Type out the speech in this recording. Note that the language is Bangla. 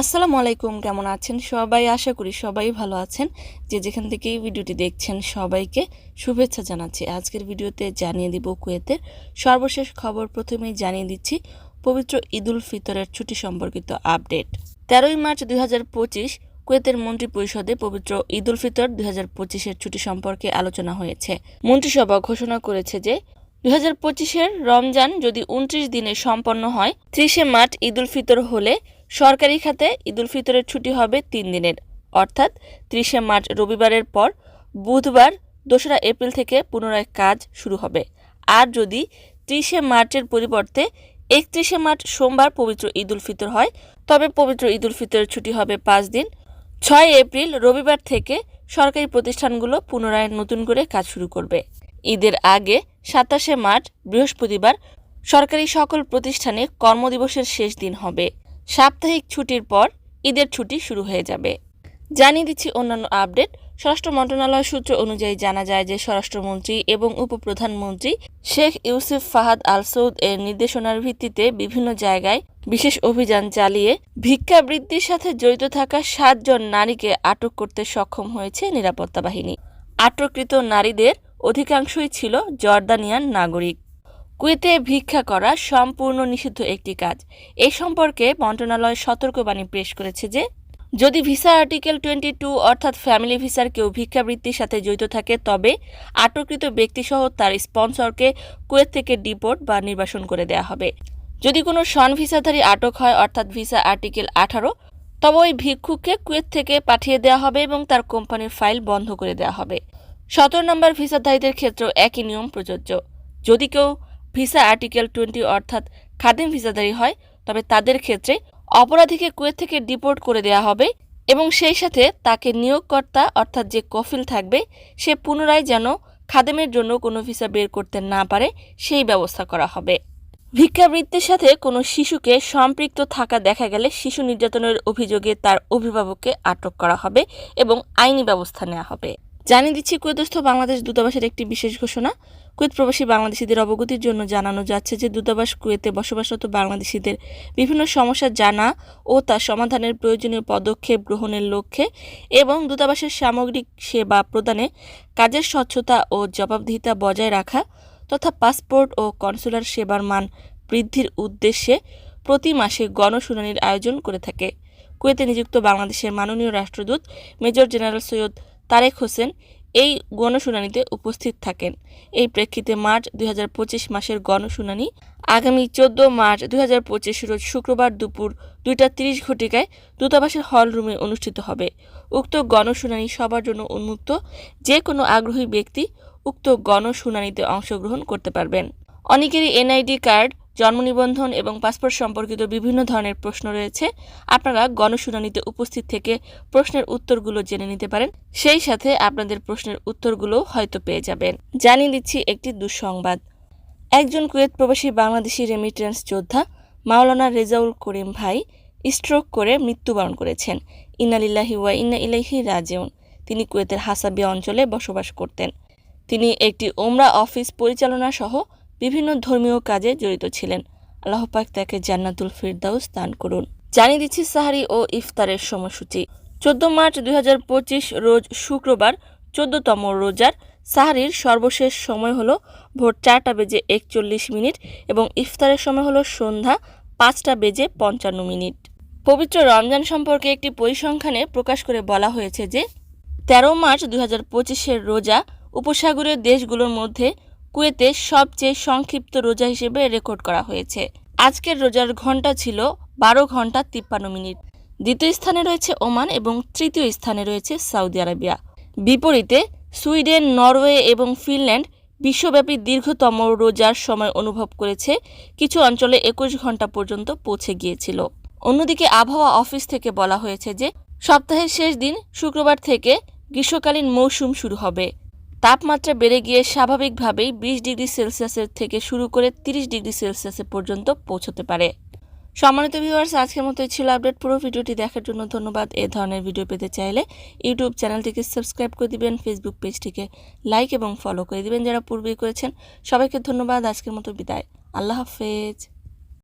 আসসালামু আলাইকুম, কেমন আছেন সবাই? আশা করি সবাই ভালো আছেন। যে যেখান থেকে এই ভিডিওটি দেখছেন সবাইকে শুভেচ্ছা জানাচ্ছি। আজকের ভিডিওতে জানিয়ে দিব কুয়েতের সর্বশেষ খবর প্রথমেই জানিয়ে দিচ্ছি পবিত্র ঈদুল ফিতরের ছুটি সম্পর্কিত আপডেট। তেরোই মার্চ দু হাজার পঁচিশ কুয়েতের মন্ত্রী পরিষদে পবিত্র ঈদুল ফিতর দুই হাজার পঁচিশের ছুটি সম্পর্কে আলোচনা হয়েছে। মন্ত্রিসভা ঘোষণা করেছে যে দুই হাজার পঁচিশের রমজান যদি উনত্রিশ দিনে সম্পন্ন হয়, ত্রিশে মার্চ ঈদুল ফিতর হলে সরকারি খাতে ঈদুল ফিতরের ছুটি হবে তিন দিনের। অর্থাৎ ত্রিশে মার্চ রবিবারের পর বুধবার দোসরা এপ্রিল থেকে পুনরায় কাজ শুরু হবে। আর যদি ত্রিশে মার্চের পরিবর্তে একত্রিশে মার্চ সোমবার পবিত্র ঈদুল ফিতর হয়, তবে পবিত্র ঈদুল ফিতরের ছুটি হবে পাঁচ দিন। ছয় এপ্রিল রবিবার থেকে সরকারি প্রতিষ্ঠানগুলো পুনরায় নতুন করে কাজ শুরু করবে। ঈদের আগে সাতাশে মার্চ বৃহস্পতিবার সরকারি সকল প্রতিষ্ঠানে কর্মদিবসের শেষ দিন হবে। সাপ্তাহিক ছুটির পর ঈদের ছুটি শুরু হয়ে যাবে। জানিয়ে দিচ্ছি অন্যান্য আপডেট। স্বরাষ্ট্র মন্ত্রণালয় সূত্র অনুযায়ী জানা যায় যে স্বরাষ্ট্রমন্ত্রী এবং উপপ্রধানমন্ত্রী শেখ ইউসুফ ফাহাদ আল সৌদ এর নির্দেশনার ভিত্তিতে বিভিন্ন জায়গায় বিশেষ অভিযান চালিয়ে ভিক্ষা বৃদ্ধির সাথে জড়িত থাকা সাতজন নারীকে আটক করতে সক্ষম হয়েছে নিরাপত্তা বাহিনী। আটককৃত নারীদের অধিকাংশই ছিল জর্দানিয়ান নাগরিক। কুয়েতে ভিক্ষা করা সম্পূর্ণ নিষিদ্ধ একটি কাজ। এ সম্পর্কে মন্ত্রণালয় সতর্কবাণী পেশ করেছে যে, যদি ভিসা আর্টিকেল টোয়েন্টি টু অর্থাৎ ফ্যামিলি ভিসার কেউ ভিক্ষাবৃত্তির সাথে জড়িত থাকে, তবে আটককৃত ব্যক্তিসহ তার স্পন্সরকে কুয়েত থেকে ডিপোর্ট বা নির্বাসন করে দেওয়া হবে। যদি কোনো সন ভিসাধারী আটক হয় অর্থাৎ ভিসা আর্টিকেল আঠারো, তবে ওই ভিক্ষুককে কুয়েত থেকে পাঠিয়ে দেওয়া হবে এবং তার কোম্পানির ফাইল বন্ধ করে দেওয়া হবে। সতেরো নম্বর ভিসাধারীদের ক্ষেত্রেও একই নিয়ম প্রযোজ্য। যদি কেউ ভিসা আর্টিকেল টোয়েন্টি অর্থাৎ খাদিম ভিসাধারী হয়, তবে তাদের ক্ষেত্রে অপরাধীকে কুয়েত থেকে ডিপোর্ট করে দেওয়া হবে এবং সেই সাথে তাকে নিয়োগকর্তা অর্থাৎ যে কফিল থাকবে, সে পুনরায় যেন খাদেমের জন্য কোনো ভিসা বের করতে না পারে, সেই ব্যবস্থা করা হবে। ভিক্ষাবৃত্তির সাথে কোনো শিশুকে সম্পৃক্ত থাকা দেখা গেলে শিশু নির্যাতনের অভিযোগে তার অভিভাবককে আটক করা হবে এবং আইনি ব্যবস্থা নেওয়া হবে। জানিয়ে দিচ্ছি, কুয়েতস্থ বাংলাদেশ দূতাবাসের একটি বিশেষ ঘোষণা। কুয়েত প্রবাসী বাংলাদেশিদের অবগতির জন্য জানানো যাচ্ছে যে দূতাবাস কুয়েতে বসবাসরত বাংলাদেশিদের বিভিন্ন সমস্যা জানা ও তার সমাধানের প্রয়োজনীয় পদক্ষেপ গ্রহণের লক্ষ্যে এবং দূতাবাসের সামগ্রিক সেবা প্রদানে কাজের স্বচ্ছতা ও জবাবদিহিতা বজায় রাখা তথা পাসপোর্ট ও কনসুলার সেবার মান বৃদ্ধির উদ্দেশ্যে প্রতি মাসে গণশুনানির আয়োজন করে থাকে। কুয়েতে নিযুক্ত বাংলাদেশের মাননীয় রাষ্ট্রদূত মেজর জেনারেল সৈয়দ তারেক হোসেন এই গণশুনানিতে উপস্থিত থাকেন। এই প্রেক্ষিতে মার্চ দুই হাজার পঁচিশ মাসের গণশুনানি আগামী চোদ্দ মার্চ দুই রোজ শুক্রবার দুপুর দুইটা তিরিশ ঘটিকায় দূতাবাসের হল রুমে অনুষ্ঠিত হবে। উক্ত গণশুনানি সবার জন্য উন্মুক্ত যে কোনো আগ্রহী ব্যক্তি উক্ত গণশুনানিতে অংশগ্রহণ করতে পারবেন। অনেকেরই এনআইডি কার্ড জন্ম নিবন্ধন এবং পাসপোর্ট সম্পর্কিত বিভিন্ন ধরনের প্রশ্ন রয়েছে। আপনারা গণশুনানিতে উপস্থিত থেকে প্রশ্নের উত্তরগুলো জেনে নিতে পারেন। সেই সাথে আপনাদের প্রশ্নের উত্তরগুলো হয়তো পেয়ে যাবেন। জানিয়ে দিচ্ছি একটি দুঃসংবাদ। একজন কুয়েত প্রবাসী বাংলাদেশি রেমিটেন্স যোদ্ধা, মাওলানা রেজাউল করিম ভাই স্ট্রোক করে মৃত্যুবরণ করেছেন। ইনালিল্লাহি ওয়া ইন্না ইলাইহি রাজিউন। তিনি কুয়েতের হাসাবিয়া অঞ্চলে বসবাস করতেন। তিনি একটি ওমরা অফিস পরিচালনা সহ বিভিন্ন ধর্মীয় কাজে জড়িত ছিলেন। আল্লাহ পাক তাকে জান্নাতুল ফিরদাউস দান করুন। জানিয়ে দিচ্ছি সাহারি ও ইফতারের সময়সূচি। চোদ্দ মার্চ দু হাজার পঁচিশ রোজ শুক্রবার, চোদ্দতম রোজার সাহারির সর্বশেষ সময় হলো ভোর চারটা বেজে একচল্লিশ মিনিট এবং ইফতারের সময় হলো সন্ধ্যা পাঁচটা বেজে পঞ্চান্ন মিনিট। পবিত্র রমজান সম্পর্কে একটি পরিসংখ্যানে প্রকাশ করে বলা হয়েছে যে, তেরো মার্চ দুই হাজার রোজা উপসাগরীয় দেশগুলোর মধ্যে কুয়েতে সবচেয়ে সংক্ষিপ্ত রোজা হিসেবে রেকর্ড করা হয়েছে। আজকের রোজার ঘণ্টা ছিল বারো ঘণ্টা তিপ্পান্ন মিনিট। দ্বিতীয় স্থানে রয়েছে ওমান এবং তৃতীয় স্থানে রয়েছে সৌদি আরবিয়া। বিপরীতে সুইডেন, নরওয়ে এবং ফিনল্যান্ড বিশ্বব্যাপী দীর্ঘতম রোজার সময় অনুভব করেছে। কিছু অঞ্চলে একুশ ঘণ্টা পর্যন্ত পৌঁছে গিয়েছিল। অন্যদিকে আবহাওয়া অফিস থেকে বলা হয়েছে যে সপ্তাহের শেষ দিন শুক্রবার থেকে গ্রীষ্মকালীন মৌসুম শুরু হবে। তাপমাত্রা বেড়ে গিয়ে স্বাভাবিকভাবেই বিশ ডিগ্রি সেলসিয়াসের থেকে শুরু করে তিরিশ ডিগ্রি সেলসিয়াসের পর্যন্ত পৌঁছতে পারে। সম্মানিত ভিউয়ার্স আজকের মতোই ছিল আপডেট পুরো ভিডিওটি দেখার জন্য ধন্যবাদ। এ ধরনের ভিডিও পেতে চাইলে ইউটিউব চ্যানেলটিকে সাবস্ক্রাইব করে দিবেন ফেসবুক পেজটিকে লাইক এবং ফলো করে দিবেন যারা পূর্বেই করেছেন। সবাইকে ধন্যবাদ। আজকের মতো বিদায়। আল্লাহ হাফেজ।